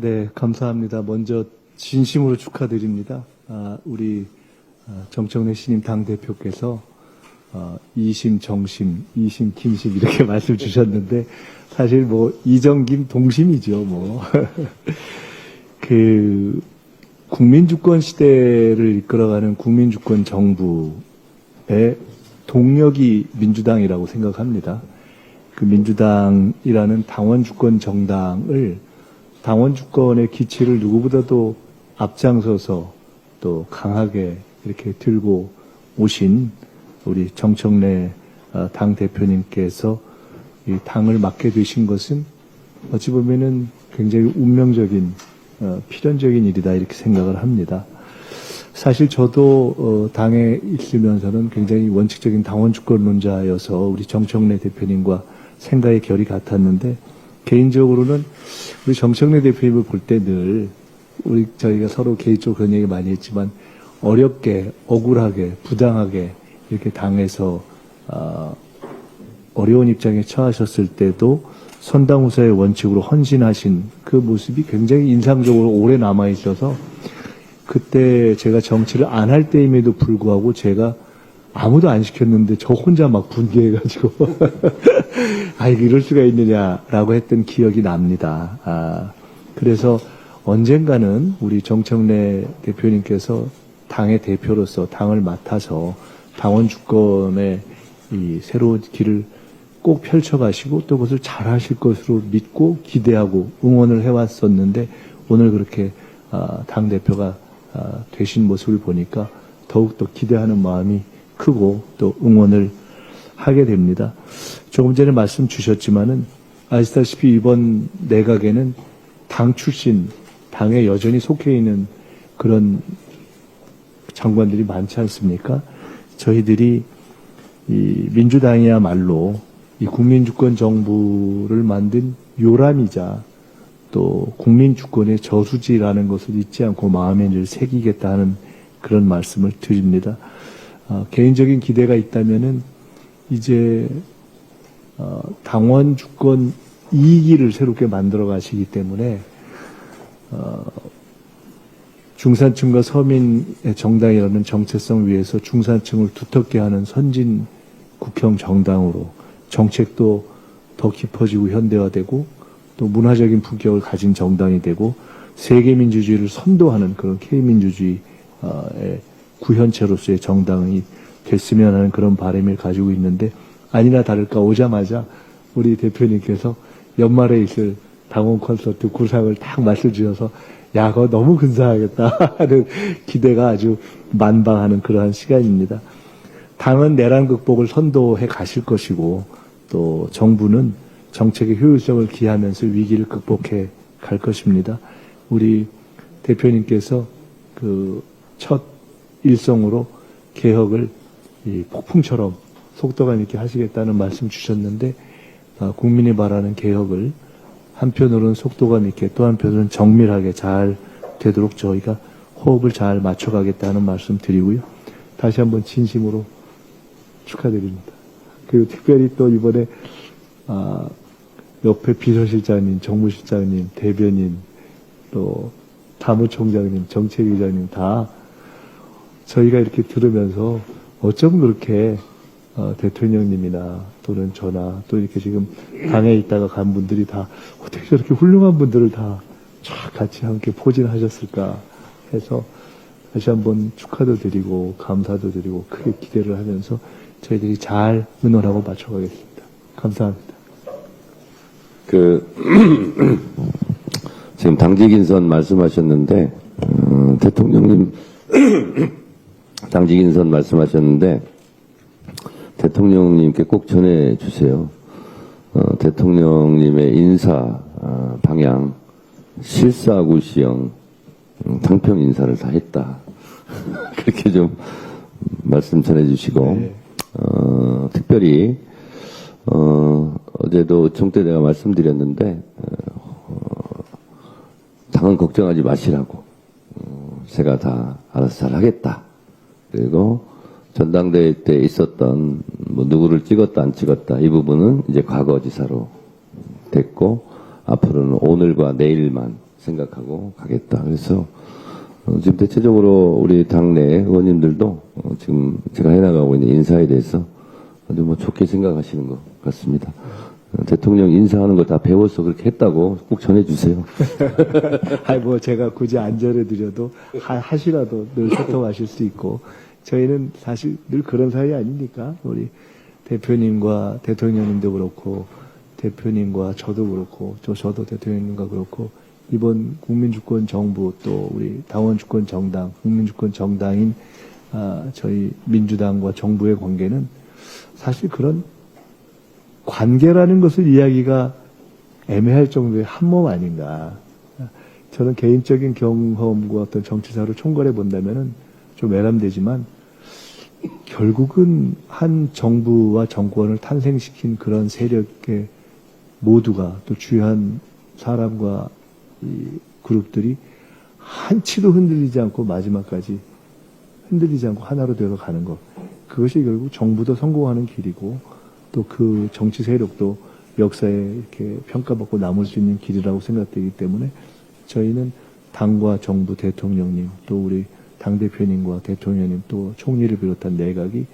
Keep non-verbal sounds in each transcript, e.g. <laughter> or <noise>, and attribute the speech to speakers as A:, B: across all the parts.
A: 네, 감사합니다. 먼저 진심으로 축하드립니다. 아, 우리 아, 정청래 신임 당대표께서 어, 이심 정심, 이심 김심 이렇게 <laughs> 말씀 주셨는데 사실 뭐 이정김 동심이죠, 뭐. <laughs> 그 국민주권 시대를 이끌어가는 국민주권 정부의 동력이 민주당이라고 생각합니다. 그 민주당이라는 당원 주권 정당을 당원 주권의 기치를 누구보다도 앞장서서 또 강하게 이렇게 들고 오신 우리 정청래 어, 당 대표님께서 이 당을 맡게 되신 것은 어찌 보면은 굉장히 운명적인 어, 필연적인 일이다 이렇게 생각을 합니다. 사실 저도 어, 당에 있으면서는 굉장히 원칙적인 당원 주권론자여서 우리 정청래 대표님과 생각의 결이 같았는데 개인적으로는 우리 정청래 대표님을 볼 때 늘 우리 저희가 서로 개인적으로 그런 얘기 많이 했지만 어렵게 억울하게 부당하게 이렇게 당에서 아, 어려운 입장에 처하셨을 때도 선당후사의 원칙으로 헌신하신 그 모습이 굉장히 인상적으로 오래 남아 있어서 그때 제가 정치를 안 할 때임에도 불구하고 제가 아무도 안 시켰는데 저 혼자 막 분개해가지고 <laughs> 아 이럴 수가 있느냐라고 했던 기억이 납니다. 아 그래서 언젠가는 우리 정청래 대표님께서 당의 대표로서 당을 맡아서 당원 주권의 이 새로운 길을 꼭 펼쳐가시고 또 그것을 잘하실 것으로 믿고 기대하고 응원을 해왔었는데 오늘 그렇게 아, 당 대표가 아, 되신 모습을 보니까 더욱 더 기대하는 마음이 크고 또 응원을 하게 됩니다. 조금 전에 말씀 주셨지만은 아시다시피 이번 내각에는 당 출신, 당에 여전히 속해 있는 그런 장관들이 많지 않습니까? 저희들이 이 민주당이야말로 이 국민주권 정부를 만든 요람이자 또 국민주권의 저수지라는 것을 잊지 않고 마음에 늘 새기겠다 하는 그런 말씀을 드립니다. 어, 개인적인 기대가 있다면은 이제 어, 당원 주권 2기를 새롭게 만들어 가시기 때문에 어, 중산층과 서민의 정당이라는 정체성 위에서 중산층을 두텁게 하는 선진 국형 정당으로 정책도 더 깊어지고 현대화되고 또 문화적인 품격을 가진 정당이 되고 세계 민주주의를 선도하는 그런 K민주주의의 구현체로서의 정당이 됐으면 하는 그런 바람을 가지고 있는데 아니나 다를까 오자마자 우리 대표님께서 연말에 있을 당원 콘서트 구상을 딱 말씀 주셔서 야, 그거 너무 근사하겠다 하는 <laughs> 기대가 아주 만방하는 그러한 시간입니다. 당은 내란 극복을 선도해 가실 것이고 또 정부는 정책의 효율성을 기하면서 위기를 극복해 갈 것입니다. 우리 대표님께서 그 첫 일성으로 개혁을 이 폭풍처럼 속도감 있게 하시겠다는 말씀 주셨는데 아, 국민이 바라는 개혁을 한편으로는 속도감 있게 또 한편으로는 정밀하게 잘 되도록 저희가 호흡을 잘 맞춰가겠다는 말씀 드리고요. 다시 한번 진심으로 축하드립니다. 그리고 특별히 또 이번에 아, 옆에 비서실장님, 정무실장님, 대변인, 또 사무총장님, 정책위장님 다 저희가 이렇게 들으면서 어쩜 그렇게 어, 대통령님이나 또는 저나 또 이렇게 지금 당에 있다가 간 분들이 다 어떻게 저렇게 훌륭한 분들을 다쫙 같이 함께 포진하셨을까 해서 다시 한번 축하도 드리고 감사도 드리고 크게 기대를 하면서 저희들이 잘 의논하고 맞춰가겠습니다. 감사합니다.
B: 그 <clears throat> 지금 당직 인선 말씀하셨는데 어, 대통령님 <clears throat> 당직 인선 말씀하셨는데 대통령님께 꼭 전해 주세요. 어, 대통령님의 인사 어, 방향 실사구 시형 음, 당평 인사를 다 했다. <laughs> 그렇게 좀 말씀 전해 주시고
A: 네.
B: 어, 특별히 어, 어제도 정때 내가 말씀드렸는데 어, 당은 걱정하지 마시라고 어, 제가 다 알아서 잘 하겠다. 그리고 전당대회 때 있었던 뭐 누구를 찍었다 안 찍었다 이 부분은 이제 과거 지사로 됐고 앞으로는 오늘과 내일만 생각하고 가겠다. 그래서 어, 지금 대체적으로 우리 당내 의원님들도 어, 지금 제가 해나가고 있는 인사에 대해서 아주 뭐 좋게 생각하시는 것 같습니다. 어, 대통령 인사하는 거다 배워서 그렇게 했다고 꼭 전해주세요. <laughs>
A: 아니 뭐 제가 굳이 안 전해드려도 하, 하시라도 늘 소통하실 수 있고 저희는 사실 늘 그런 사이 아닙니까? 우리 대표님과 대통령님도 그렇고 대표님과 저도 그렇고 저 저도 대통령님과 그렇고 이번 국민주권 정부 또 우리 당원주권 정당 국민주권 정당인 아, 저희 민주당과 정부의 관계는 사실 그런 관계라는 것을 이야기가 애매할 정도의 한 몸 아닌가. 저는 개인적인 경험과 어떤 정치사를 총괄해 본다면은 좀 외람되지만 결국은 한 정부와 정권을 탄생시킨 그런 세력의 모두가 또 주요한 사람과 이 그룹들이 한치도 흔들리지 않고 마지막까지 흔들리지 않고 하나로 되어 가는 것. 그것이 결국 정부도 성공하는 길이고 또 그 정치 세력도 역사에 이렇게 평가받고 남을 수 있는 길이라고 생각되기 때문에 저희는 당과 정부 대통령님 또 우리 당 대표님과 대통령님 또 총리를 비롯한 내각이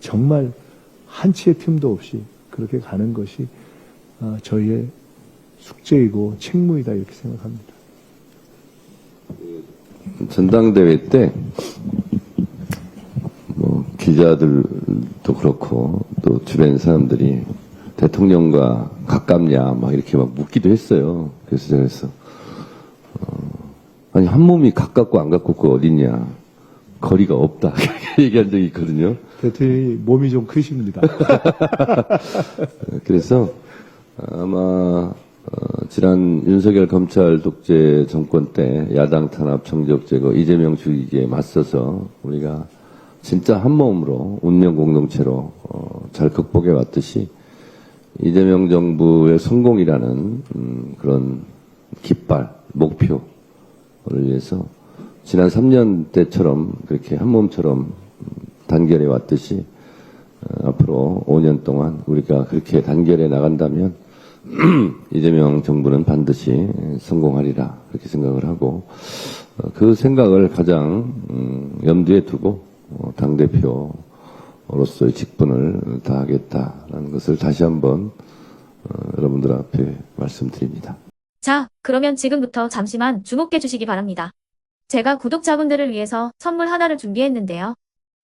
A: 정말 한치의 틈도 없이 그렇게 가는 것이 아, 저희의 숙제이고 책무이다 이렇게 생각합니다.
B: 전당대회 때, 뭐, 기자들도 그렇고, 또 주변 사람들이 대통령과 가깝냐, 막 이렇게 막 묻기도 했어요. 그래서 제가 그래서, 어, 아니, 한 몸이 가깝고 안 가깝고 어딨냐. 거리가 없다. <laughs> 얘기한 적이 있거든요.
A: 대통령이 몸이 좀 크십니다. <laughs>
B: 그래서 아마 어, 지난 윤석열 검찰 독재 정권 때 야당 탄압 정적 제거 이재명 주기에 맞서서 우리가 진짜 한 몸으로 운명 공동체로 어, 잘 극복해 왔듯이 이재명 정부의 성공이라는 음, 그런 깃발 목표를 위해서 지난 3년 때처럼 그렇게 한 몸처럼 음, 단결해 왔듯이 어, 앞으로 5년 동안 우리가 그렇게 단결해 나간다면 <clears throat> 이재명 정부는 반드시 성공하리라 그렇게 생각을 하고 어, 그 생각을 가장 음, 염두에 두고 어, 당 대표로서의 직분을 다하겠다라는 것을 다시 한번 어, 여러분들 앞에 말씀드립니다.
C: 자, 그러면 지금부터 잠시만 주목해 주시기 바랍니다. 제가 구독자분들을 위해서 선물 하나를 준비했는데요.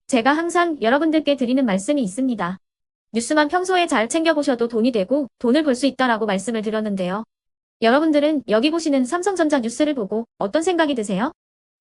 C: 제가 항상 여러분들께 드리는 말씀이 있습니다. 뉴스만 평소에 잘 챙겨보셔도 돈이 되고 돈을 벌 수 있다라고 말씀을 드렸는데요. 여러분들은 여기 보시는 삼성전자 뉴스를 보고 어떤 생각이 드세요?